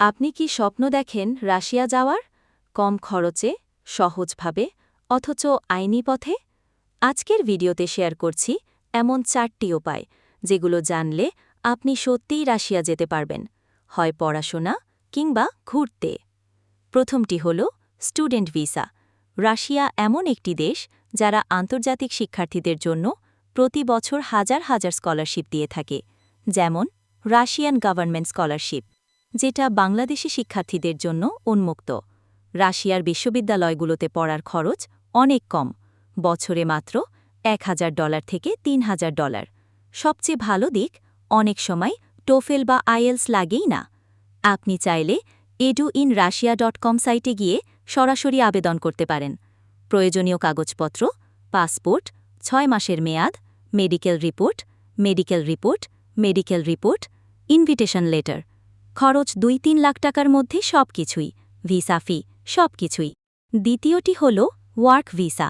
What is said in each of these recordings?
আপনি কি স্বপ্ন দেখেন রাশিয়া যাওয়ার? কম খরচে? সহজভাবে? অথচ আইনি পথে? আজকের ভিডিওতে শেয়ার করছি এমন চারটি উপায়, যেগুলো জানলে আপনি সত্যিই রাশিয়া যেতে পারবেন, হয় পড়াশোনা কিংবা ঘুরতে। প্রথমটি হল স্টুডেন্ট ভিসা। রাশিয়া এমন একটি দেশ যারা আন্তর্জাতিক শিক্ষার্থীদের জন্য প্রতি বছর হাজার হাজার স্কলারশিপ দিয়ে থাকে, যেমন রাশিয়ান গভর্নমেন্ট স্কলারশিপ। যেটা বাংলাদেশি শিক্ষার্থীদের জন্য উন্মুক্ত। রাশিয়ার বিশ্ববিদ্যালয়গুলোতে পড়ার খরচ অনেক কম। বছরে মাত্র এক হাজার ডলার থেকে তিন হাজার ডলার। সবচেয়ে ভালো দিক, অনেক সময় টোফেল বা আইএলস লাগেই না। আপনি চাইলে edu in Russia dot com সাইটে গিয়ে সরাসরি আবেদন করতে পারেন। প্রয়োজনীয় কাগজপত্র, পাসপোর্ট, ছয় মাসের মেয়াদ, medical report medical report medical report, invitation letter. খরচ দুই তিন লাখ টাকার মধ্যে সব কিছুই ভিসা ফি সব কিছুই দ্বিতীয়টি হল ওয়ার্ক ভিসা।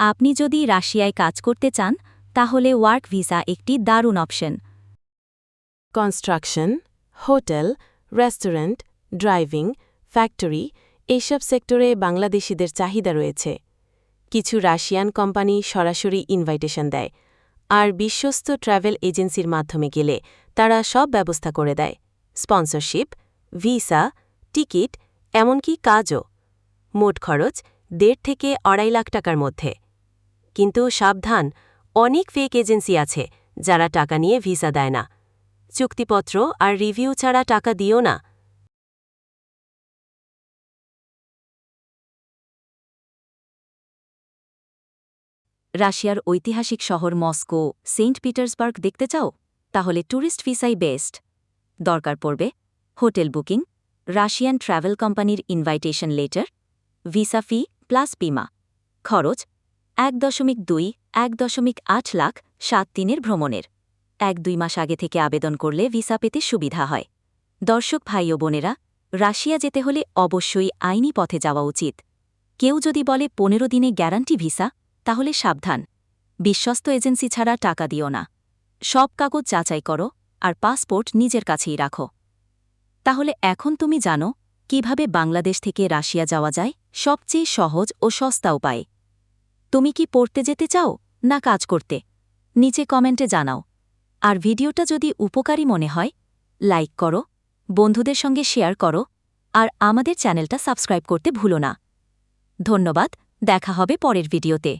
আপনি যদি রাশিয়ায় কাজ করতে চান, তাহলে ওয়ার্ক ভিসা একটি দারুণ option. Construction, hotel, restaurant, driving, factory এইসব সেক্টরে বাংলাদেশিদের চাহিদা রয়েছে। কিছু রাশিয়ান কোম্পানি সরাসরি ইনভাইটেশন দেয়, আর বিশ্বস্ত ট্রাভেল এজেন্সির মাধ্যমে গেলে তারা সব ব্যবস্থা করে দেয়। স্পন্সরশিপ, ভিসা, টিকিট, এমনকি কাজও। মোট খরচ দেড় থেকে আড়াই লাখ টাকার মধ্যে। কিন্তু সাবধান, অনেক ফেক এজেন্সি আছে যারা টাকা নিয়ে ভিসা দেয় না। চুক্তিপত্র আর রিভিউ ছাড়া টাকা দিও না। রাশিয়ার ঐতিহাসিক শহর মস্কো, সেন্ট পিটার্সবার্গ দেখতে চাও? তাহলে ট্যুরিস্ট ভিসাই বেস্ট। দরকার পড়বে, হোটেল বুকিং, রাশিয়ান ট্রাভেল কোম্পানির invitation letter, visa fee plus বিমা, খরচ এক দশমিক দুই, এক দশমিক আট লাখ সাত দিনের ভ্রমণের। এক দুই মাস আগে থেকে আবেদন করলে ভিসা পেতে সুবিধা হয়। দর্শক, ভাই ও বোনেরা, রাশিয়া যেতে হলে অবশ্যই আইনি পথে যাওয়া উচিত। কেউ যদি বলে পনেরো দিনে গ্যারান্টি ভিসা, তাহলে সাবধান। বিশ্বস্ত এজেন্সি ছাড়া টাকা দিও না। সব কাগজ যাচাই করো আর পাসপোর্ট নিজের কাছেই রাখো। তাহলে এখন তুমি জানো কীভাবে বাংলাদেশ থেকে রাশিয়া যাওয়া যায়, সবচেয়ে সহজ ও সস্তা উপায়। তুমি কি পড়তে যেতে চাও না কাজ করতে? নিচে কমেন্টে জানাও। আর ভিডিওটা যদি উপকারী মনে হয়, লাইক করো, বন্ধুদের সঙ্গে শেয়ার করো, আর আমাদের চ্যানেলটা সাবস্ক্রাইব করতে ভুলো না। ধন্যবাদ, দেখা হবে পরের ভিডিওতে।